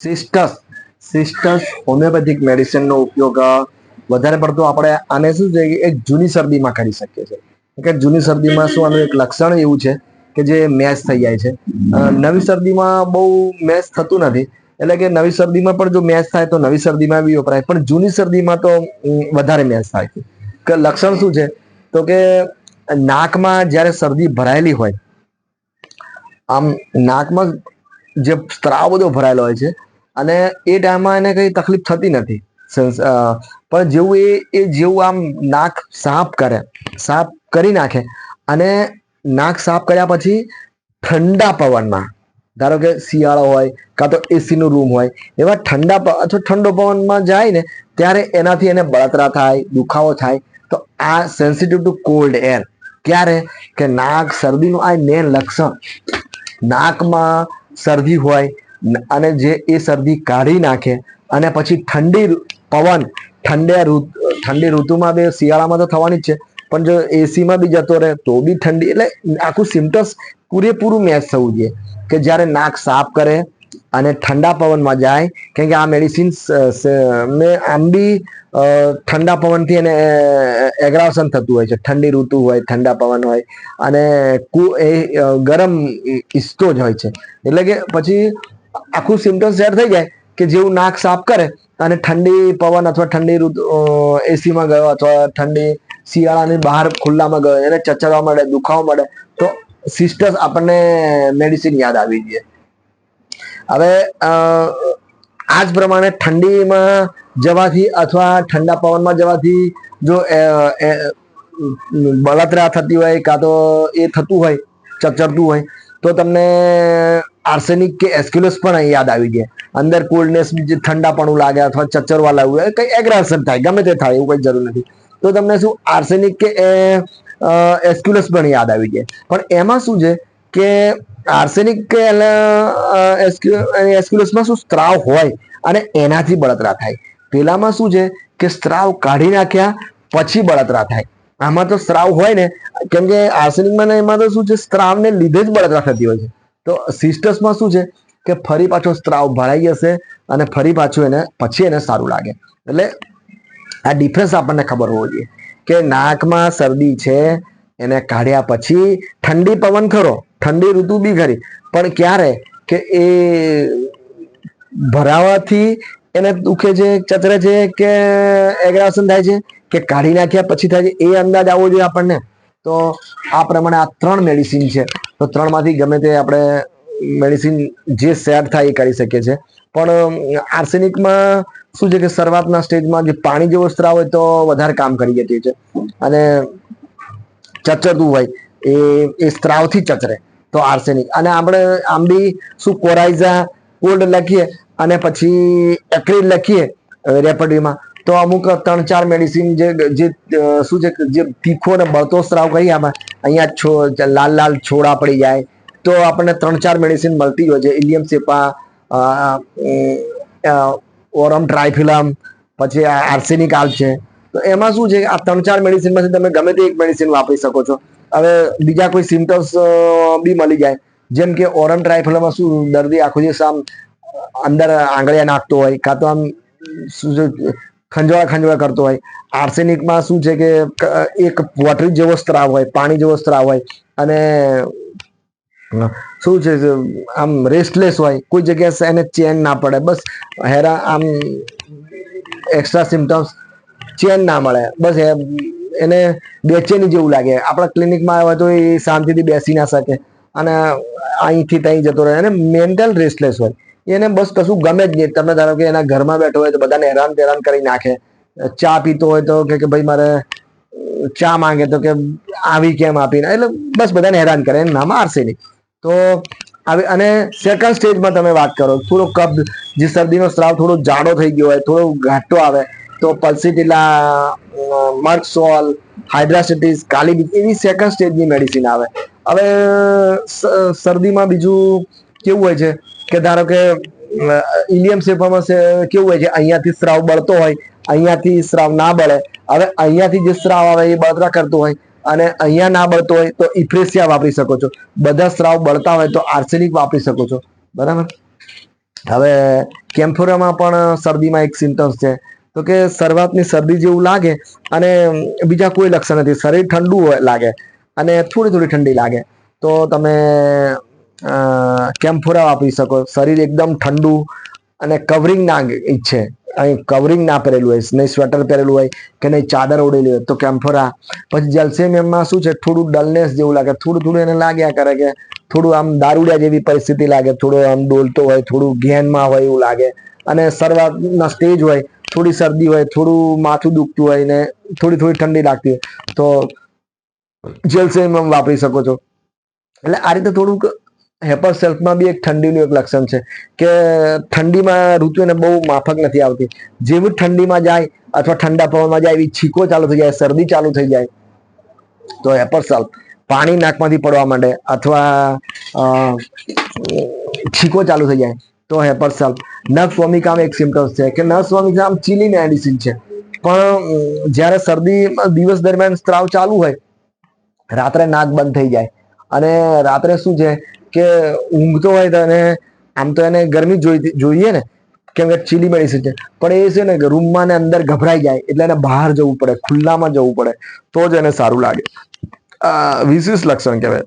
સિસ્ટસ સિસ્ટસ homeopathic મેડિસિનનો ઉપયોગ વધારે પડતો આપણે આને શું છે એક જૂની શરદીમાં કરી શકીએ છીએ. કે જૂની શરદીમાં શું આનું એક લક્ષણ એવું છે કે જે મેચ થઈ જાય છે. નવી શરદીમાં બહુ મેચ થતું નથી. એટલે કે નવી શરદીમાં પણ જો મેચ થાય તો નવી શરદીમાં બી વપરાય. પણ જૂની શરદીમાં તો વધારે મેચ થાય છે. કે લક્ષણ શું છે? તો કે નાકમાં જ્યારે શરદી ભરાયેલી હોય, આમ નાકમાં જે સ્ત્રાવ બધો ભરાયેલો હોય છે અને એ ટાઈમમાં એને કઈ તકલીફ થતી નથી. પણ જેવું એ એ જેવું આમ નાક સાફ કરે, સાફ કરી નાખે અને નાક સાફ કર્યા પછી ઠંડા પવનમાં, ધારો કે શિયાળો હોય કાં તો એસીનું રૂમ હોય, એવા ઠંડા અથવા ઠંડો પવનમાં જાય ને, ત્યારે એનાથી એને બળતરા થાય, દુખાવો થાય, તો આ સેન્સિટિવ ટુ કોલ્ડ એર ક્યારે? કે નાક શરદીનું આ મેન લક્ષણ. નાકમાં શરદી હોય અને જે એ શરદી કાઢી નાખે અને પછી ઠંડી પવન ઠંડે ઠંડી ઋતુમાં બી શિયાળામાં તો થવાની જ છે. પણ જો એસીમાં બી જતો રહે તો બી ઠંડી, એટલે આખું સિમ્ટમ્સ પૂરેપૂરું મેચ થવું જોઈએ. કે જ્યારે નાક સાફ કરે અને ઠંડા પવનમાં જાય, કેમ કે આ મેડિસિન મેં આમ બી ઠંડા પવનથી એને એગ્રાવસન થતું હોય છે. ઠંડી ઋતુ હોય, ઠંડા પવન હોય અને કુ- એ ગરમ ઈસ્તો જ હોય છે. એટલે કે પછી આખું સિમ્ટમ સેટ થઈ જાય કે જેવું નાક સાફ કરે અને ઠંડી પવન અથવા ઠંડી ઋતુ એસીમાં ગયો અથવા ઠંડી શિયાળાની બહાર ખુલ્લામાં ગયો, એને ચચરવા મળે, દુખાવો મળે, તો સિસ્ટર્સ આપણને મેડિસિન યાદ આવી જઈએ હવે આ જ પ્રમાણે ઠંડીમાં જવાથી અથવા ઠંડા પવનમાં જવાથી જો બળતરા થતી હોય કાં તો એ થતું હોય ચચરતું હોય, તો તમને આર્સેનિક કે એસ્ક્યુલસ પણ અહીં યાદ આવી જાય અંદર કુલનેસ જે ઠંડાપણું લાગે અથવા ચચરવા લાગવું હોય, કંઈ એગ્રેસન થાય, ગમે તે થાય, એવું કંઈ જરૂર નથી. તો તમને શું આર્સેનિક કે એસ્ક્યુલસ પણ યાદ આવી જાય પણ એમાં શું છે કે આર્સેનિક કે એસ્ક્યુલસમાં શું સ્ત્રાવ હોય અને એનાથી બળતરા થાય. પેલામાં શું છે કે સ્ત્રાવ કાઢી નાખ્યા, પછી બળતરા થાય. આમાં તો સ્ત્રાવ હોય ને, કેમ કે આર્સેનિકમાં એમાં તો શું છે, સ્ત્રાવને લીધે જ બળતરા થતી હોય છે. તો સિસ્ટર્સમાં શું છે? કે ફરી પાછો સ્ત્રાવ ભરાઈ જશે અને ફરી પાછું એને, પછી એને સારું લાગે. એટલે આ ડિફરન્સ આપણને ખબર હોવો જોઈએ. કે નાકમાં શરદી છે, એને કાઢ્યા પછી ઠંડી પવન ખરો, ઠંડી ઋતુ બી ખરી. પણ ક્યારે? કે એ ભરાવાથી એને દુખે છે, ચતરે છે, કે એગ્રાસન થાય છે, કે કાઢી નાખ્યા પછી થાય છે, એ અંદાજ આવવો જોઈએ આપણને. તો આ પ્રમાણે આ ત્રણ મેડિસિન છે. તો ત્રણમાંથી ગમે તે આપણે મેડિસિન જે સેટ થાય એ કરી શકીએ છીએ. પણ આર્સેનિકમાં શું છે કે શરૂઆતના સ્ટેજમાં જે પાણી જેવો સ્ત્રાવ હોય તો વધારે કામ કરી જતી છે. અને ચચરતું હોય એ એ સ્ત્રાવથી ચચરે તો આર્સેનિક અને આપણે આમ બી શું કોરાઇઝા કોલ્ડ લખીએ અને પછી એક્રિલ લખીએ રેપર્ટરીમાં તો અમુક ત્રણ ચાર મેડિસિન જે જે શું છે જે તીખો અને બળતો સ્ત્રાવ કહીએ આમાં, અહીંયા લાલ લાલ છોડા પડી જાય, તો આપણને ત્રણ ચાર મેડિસિન મળતી હોય છે. ઇલિયમ સેપા ઓરમ, ટ્રાયફિલમ, પછી આર્સેનિક આલ છે. તો એમાં શું છે આ ત્રણ ચાર મેડિસિનમાંથી તમે ગમે તે એક મેડિસિન વાપરી શકો છો. હવે બીજા કોઈ સિમ્ટમ્સ બી મળી જાય. જેમ કે ઓરમ ટ્રાયફિલમમાં શું દર્દી આખો દિવસ આમ અંદર આંગળીયા નાખતો હોય, કાં તો આમ ખંજવાળા ખંજવાળા કરતો હોય. આર્સેનિકમાં શું છે કે એક વોટર જેવો સ્ત્રાવ હોય, પાણી જેવો સ્ત્રાવ હોય અને શું છે આમ રેસ્ટલેસ હોય, કોઈ જગ્યાએ એને ચેન ના પડે. બસ હેરા, આમ એક્સ્ટ્રા સિમ્ટમ્સ ચેન ના મળે. બસ એને બેચેની જેવું લાગે. આપણા ક્લિનિકમાં આવે તો એ શાંતિથી બેસી ના શકે. અને અહીંથી ત્યાં જતો રહે. અને મેન્ટલ રેસ્ટલેસ હોય. એને બસ કશું ગમે જ નહીં. તમે ધારો કે એના ઘરમાં બેઠો હોય તો બધાને હેરાન તેરાન કરી નાખે. ચા પીતો હોય તો કે ભાઈ મારે ચા માંગે તો કે આવી કેમ આપીને. એટલે બસ બધાને હેરાન કરે. એને નામ નહીં. તો આવી, અને સેકન્ડ સ્ટેજમાં તમે વાત કરો, થોડો કબ જે શરદીનો સ્ત્રાવ થોડો જાડો થઈ ગયો હોય, થોડો ઘાટો આવે, તો પલ્સિટીલા મર્કસોલ હાઇડ્રાસિટીસ કાલી એવી સેકન્ડ સ્ટેજની મેડિસિન આવે. હવે શરદીમાં બીજું કેવું હોય છે? કે ધારો કે ઇલિયમ સેફામાં કેવું હોય છે અહીંયાથી સ્રાવ બળતો હોય, અહીંયાથી સ્રાવ ના બળે, હવે અહીંયાથી જે સ્રાવ આવે એ બળતરા કરતો હોય અને અહીંયા ના બળતો હોય તો ઇફ્રેસિયા વાપરી શકો છો. બધા સ્રાવ બળતા હોય તો આર્સેનિક વાપરી શકો છો. બરાબર? હવે, કેમ્ફોરામાં પણ શરદીમાં એક સિમ્ટમ્સ છે. તો કે શરૂઆતની શરદી જેવું લાગે અને બીજા કોઈ લક્ષણ નથી. શરીર ઠંડુ લાગે અને થોડી થોડી ઠંડી લાગે. તો તમે કેમ્ફોરા વાપરી શકો? શરીર એકદમ ઠંડુ અને કવરિંગ ના ઈચ્છે. અહીં કવરિંગ ના પહેરેલું હોય, નહીં સ્વેટર પહેરેલું હોય કે નહીં ચાદર ઓઢેલી હોય, તો કેમ્ફોરા પછી જલસેમિયમમાં શું છે? થોડું ડલનેસ જેવું લાગે. થોડું થોડું એને લાગ્યા કરે કે થોડું આમ દારૂડિયા જેવી પરિસ્થિતિ લાગે. થોડું આમ ડોલતો હોય, થોડું ઘેનમાં હોય એવું લાગે. અને શરૂઆતના સ્ટેજ હોય, થોડી શરદી હોય, થોડું માથું દુખતું હોય ને થોડી થોડી ઠંડી લાગતી હોય. તો જેલ્સેમિયમ વાપરી શકો છો. એટલે આ રીતે થોડુંક હેપર સેલ્ફમાં બી એક ઠંડીનું એક લક્ષણ છે કે ઠંડીમાં ઋતુ એને બહુ માફક નથી આવતી. જેવું ઠંડીમાં જાય અથવા ઠંડા પવનમાં જાય એવી છીકો ચાલુ થઈ જાય, શરદી ચાલુ થઈ જાય, તો હેપર સેલ્ફ. પાણી નાકમાંથી પડવા માંડે અથવા છીકો ચાલુ થઈ જાય, તો હેપર સેલ્ફ. નર્સ સ્વમિકામ એક સિમ્ટમ્સ છે કે નર્સ સ્વમિકામ ચીલી મેડિસિન છે. પણ જ્યારે શરદી દિવસ દરમિયાન સ્ત્રાવ ચાલુ હોય, રાત્રે નાક બંધ થઈ જાય. અને રાત્રે શું છે કે ઊંઘતો હોય તો એને આમ તો એને ગરમી જોઈતી જોઈએ ને, કેમ કે ચીલી મેડિસિન છે. પણ એ છે ને કે રૂમમાં ને અંદર ગભરાઈ જાય, એટલે એને બહાર જવું પડે, ખુલ્લામાં જવું પડે, તો જ એને સારું લાગે. વિશેષ લક્ષણ કહેવાય.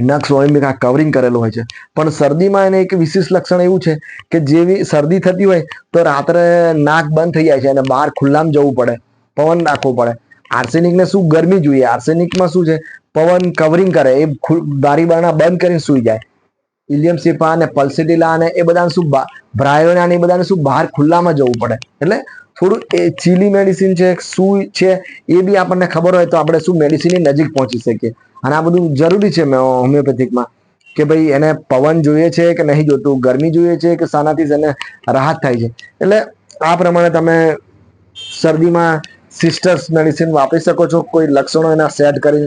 નખ આ કવરિંગ કરેલું હોય છે. પણ શરદીમાં એને એક વિશેષ લક્ષણ એવું છે કે જેવી શરદી થતી હોય, તો રાત્રે નાક બંધ થઈ જાય છે અને બહાર ખુલ્લામાં જવું પડે, પવન નાખવો પડે. આર્સેનિકને શું ગરમી જોઈએ? આર્સેનિકમાં શું છે? પવન કવરિંગ કરે, એ બારી બારણા બંધ કરીને સૂઈ જાય. ઇલિયમ સિપા અને પલ્સિટિલા અને એ બધાને શું બા- બ્રાયોના ને એ બધાને શું બહાર ખુલ્લામાં જવું પડે. એટલે થોડું એ ચીલી મેડિસિન છે, શું છે, એ બી આપણને ખબર હોય તો આપણે શું મેડિસિનની નજીક પહોંચી શકીએ. અને આ બધું જરૂરી છે હોમિયોપેથિકમાં, કે ભાઈ એને પવન જોઈએ છે કે નહીં જોતું ગરમી જોઈએ છે કે શાનાથી એને રાહત થાય છે. એટલે આ પ્રમાણે તમે શરદીમાં સિસ્ટર્સ મેડિસિન વાપરી શકો છો, કોઈ લક્ષણો એના સેટ કરી.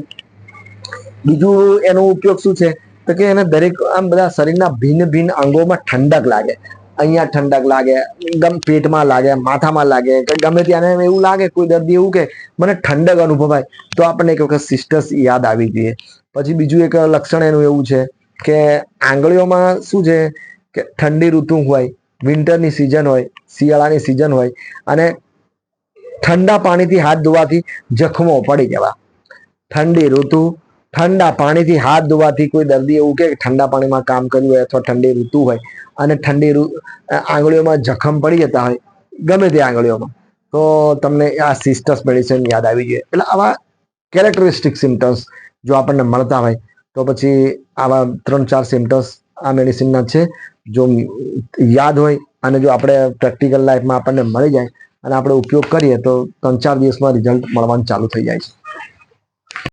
બીજું એનો ઉપયોગ શું છે? તો કે એને દરેક આમ બધા શરીરના ભિન્ન ભિન્ન અંગોમાં ઠંડક લાગે. અહીંયા ઠંડક લાગે, ગમ પેટમાં લાગે, માથામાં લાગે, કે ગમે ત્યાં એવું લાગે, કોઈ દર્દી એવું કે મને ઠંડક અનુભવાય. તો આપણને એક વખત સિસ્ટર્સ યાદ આવી જોઈએ. પછી બીજું એક લક્ષણ એનું એવું છે કે આંગળીઓમાં શું છે? કે ઠંડી ઋતુ હોય વિન્ટરની સિઝન હોય, શિયાળાની સિઝન હોય, અને ઠંડા પાણીથી હાથ ધોવાથી જખમો પડી જવા. ઠંડી ઋતુ, ઠંડા પાણીથી હાથ ધોવાથી કોઈ દર્દી એવું કે ઠંડા પાણીમાં કામ કર્યું હોય અથવા ઠંડી ઋતુ હોય અને ઠંડી આંગળીઓમાં જખમ પડી જતા હોય, ગમે તે આંગળીઓમાં. તો તમને આ સિસ્ટસ મેડિસિન યાદ આવી જોઈએ. એટલે આવા કેરેક્ટરિસ્ટિક સિમ્ટમ્સ જો આપણને મળતા હોય, તો પછી આવા ત્રણ ચાર સિમ્ટમ્સ આ મેડિસિનના છે. જો યાદ હોય અને જો આપણે પ્રેક્ટિકલ લાઈફમાં આપણને મળી જાય અને આપણે ઉપયોગ કરીએ તો ત્રણ ચાર દિવસમાં રિઝલ્ટ મળવાનું ચાલુ થઈ જાય છે.